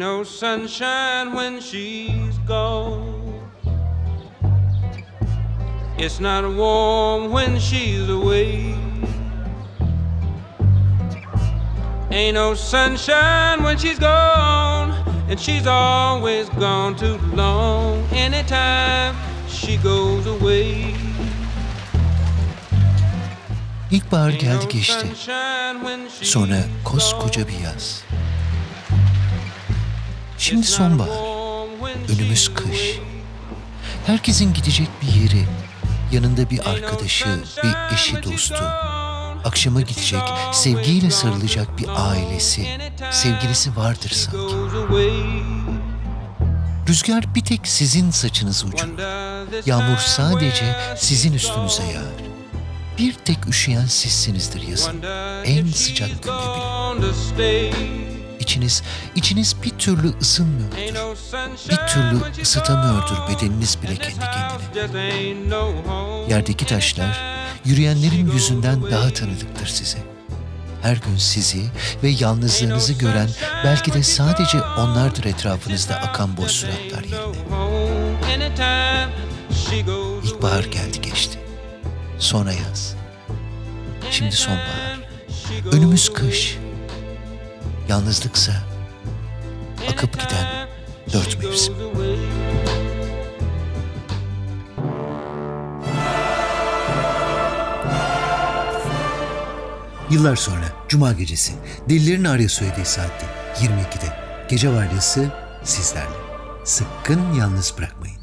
No sunshine when she's gone. It's not warm when she's away. Ain't no sunshine when she's gone, and she's always gone too long. Anytime she goes away. İlkbahar geldi geçti. sunshine when she's Sonra koskoca bir yaz. Şimdi sonbahar. Önümüz kış. Herkesin gidecek bir yeri, yanında bir arkadaşı, bir eşi dostu, akşama gidecek, sevgiyle sarılacak bir ailesi, sevgilisi vardır sanki. Rüzgar bir tek sizin saçınızı uçurur. Yağmur sadece sizin üstünüze yağar. Bir tek üşüyen sizsinizdir yazın. En sıcak günde bile. İçiniz, içiniz bir türlü ısınmıyordur. Bir türlü ısıtamıyordur bedeniniz bile kendi kendine. Yerdeki taşlar yürüyenlerin yüzünden daha tanıdıktır size. Her gün sizi ve yalnızlığınızı gören belki de sadece onlardır etrafınızda akan boş suratlar yerine. İlkbahar geldi geçti. Sonra yaz. Şimdi sonbahar. Önümüz kış. Yalnızlıksa akıp giden dört mevsim. Yıllar sonra Cuma gecesi Delilerin Arya söylediği saatte 22'de gece vardiyası sizlerle. Sıkkın yalnız bırakma.